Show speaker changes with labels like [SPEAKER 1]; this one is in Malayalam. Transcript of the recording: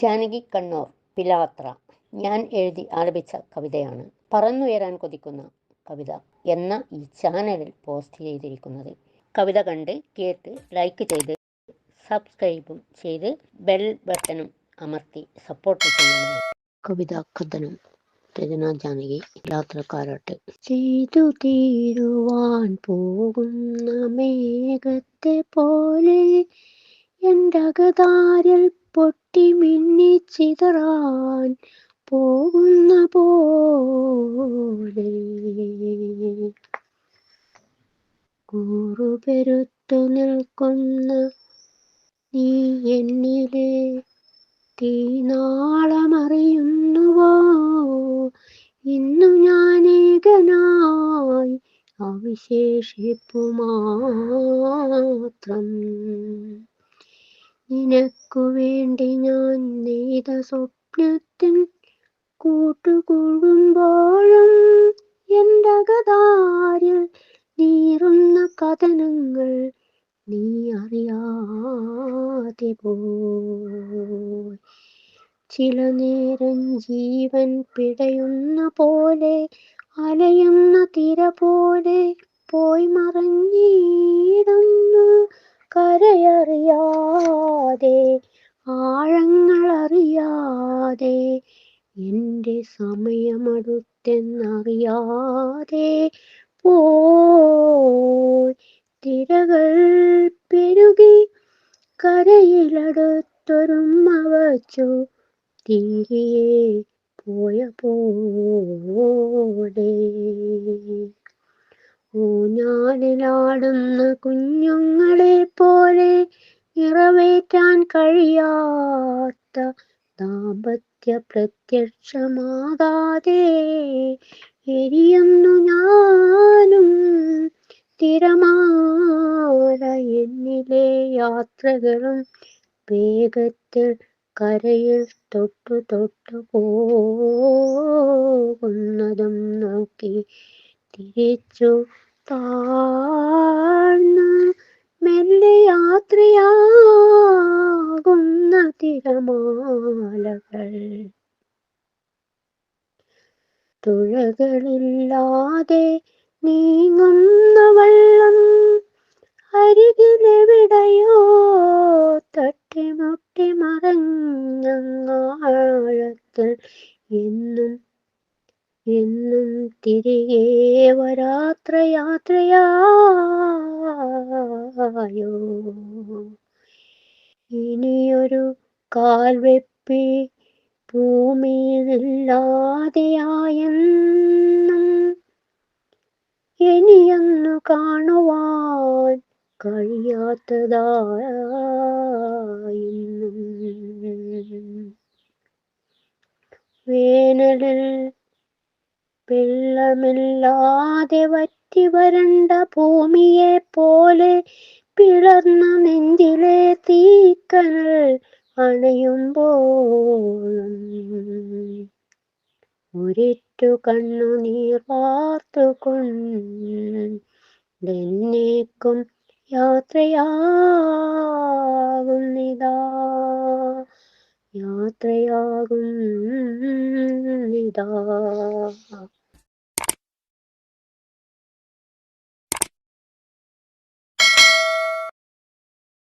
[SPEAKER 1] ജാനകി കണ്ണൂർ പിലാത്ര. ഞാൻ എഴുതി ആലപിച്ച കവിതയാണ്. പറന്നുയരാൻ കൊതിക്കുന്ന കവിത എന്ന ഈ ചാനലിൽ പോസ്റ്റ് ചെയ്തിരിക്കുന്നത്. കവിത കണ്ട് കേട്ട് ലൈക്ക് ചെയ്ത് സബ്സ്ക്രൈബും ചെയ്ത് ബെൽ ബട്ടണും അമർത്തി സപ്പോർട്ട് ചെയ്യണം കവിത കഥനം രചന ജാനകി യാത്രക്കാരോട്ട് ചെയ്തു തീരുവാൻ പോകുന്ന മേഘത്തെ പോലെ എന്റെ അകതാരിൽ പൊട്ടി മിന്നി ചിതറാൻ പോകുന്ന പോലെ. കൂറുപെരുത്തു നിൽക്കുന്ന നീ എന്നിലെ തീനാളമറിയുന്നുവോ? ഇന്നു ഞാൻ ഏകനായി അവശേഷിപ്പു മാത്രം നിനക്കു വേണ്ടി ഞാൻ നെയ്ത സ്വപ്നത്തിൻ കൂട്ടുകൂടുമ്പോഴും എന്റെ അകതാരിൽ നീറുന്ന കഥനങ്ങൾ നീ അറിയാതെ പോയി. ചില നേരം ജീവൻ പിടയുന്ന പോലെ അലയുന്ന തിര പോലെ പോയി മറഞ്ഞിടുന്നു കരയറിയാതെ ആഴങ്ങളറിയാതെ എന്റെ സമയമടുത്തെന്നറിയാതെ പോയി തിരകൾ പെരുകി കരയിലടുത്തൊരുമ വച്ചു തിരികെ പോയ പോലെ ഊഞ്ഞാലിലാടുന്ന കുഞ്ഞുങ്ങളെ നിറവേറ്റാൻ കഴിയാത്ത ദാമ്പത്യ പ്രത്യക്ഷമാകാതെ എരിയുന്നു ഞാനും. തിരമാല എന്നിലെ യാത്രകളും വേഗത്തിൽ കരയിൽ തൊട്ടു തൊട്ടു പോകുന്നതും നോക്കി തിരിച്ചു താ യാത്രയാകുന്ന തിരമാലകൾ. തുഴകളില്ലാതെ നീങ്ങുന്ന വള്ളം അരികിലെവിടെയോ എന്നും തിരികെ വരാത്ര യാത്രയായോ ഇനിയൊരു കാൽവെപ്പി ഭൂമിയിലില്ലാതെയായെന്നും ഇനിയൊന്നു കാണുവാൻ കഴിയാത്തതായെന്നും വേനലിൽ വെള്ളമില്ലാതെ വറ്റി വരണ്ട ഭൂമിയെ പോലെ പിളർന്ന നെഞ്ചിലെ തീക്കനൽ അണയുമ്പോഴും ഒരിറ്റു കണ്ണുനീർ വാർത്തുകൊണ്ടെന്നേക്കും യാത്രയാകുന്നിതാ. യാത്രയാകുന്നിതാ.